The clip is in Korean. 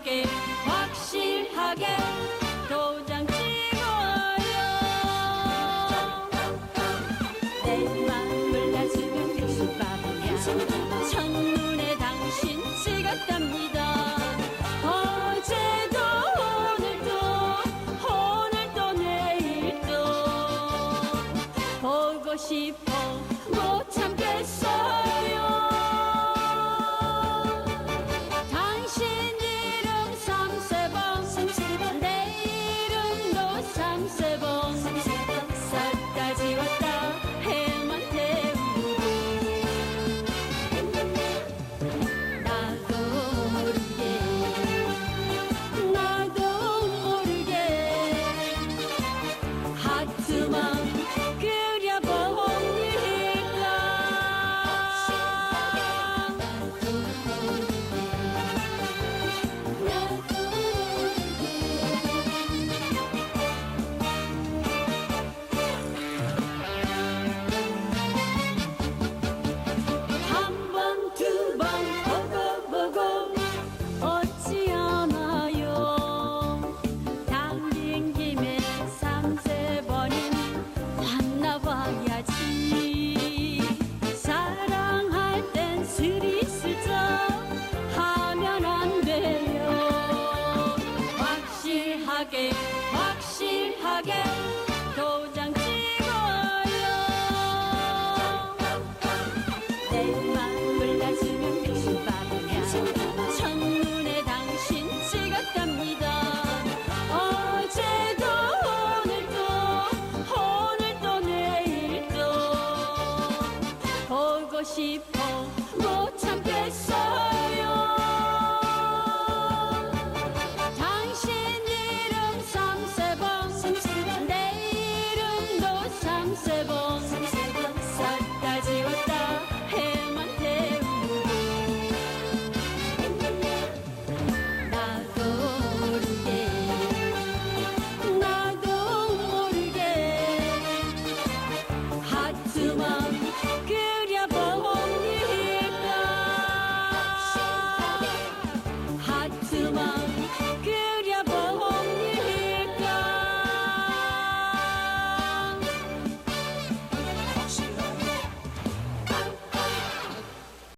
확실하게 확실하게 도장 찍어요. 내 맘을 다스는 무슨 바보야. 첫눈에 당신 찍었답니다. 어제도 오늘도 오늘도 내일도. 보고 싶어 못 참겠어. 확실하게 확실하게 도장 찍어요. 내 마음을 다스는 백신바보냐 첫눈에 당신 찍었답니다. 어제도 오늘도 오늘도 내일도. 보고 싶어.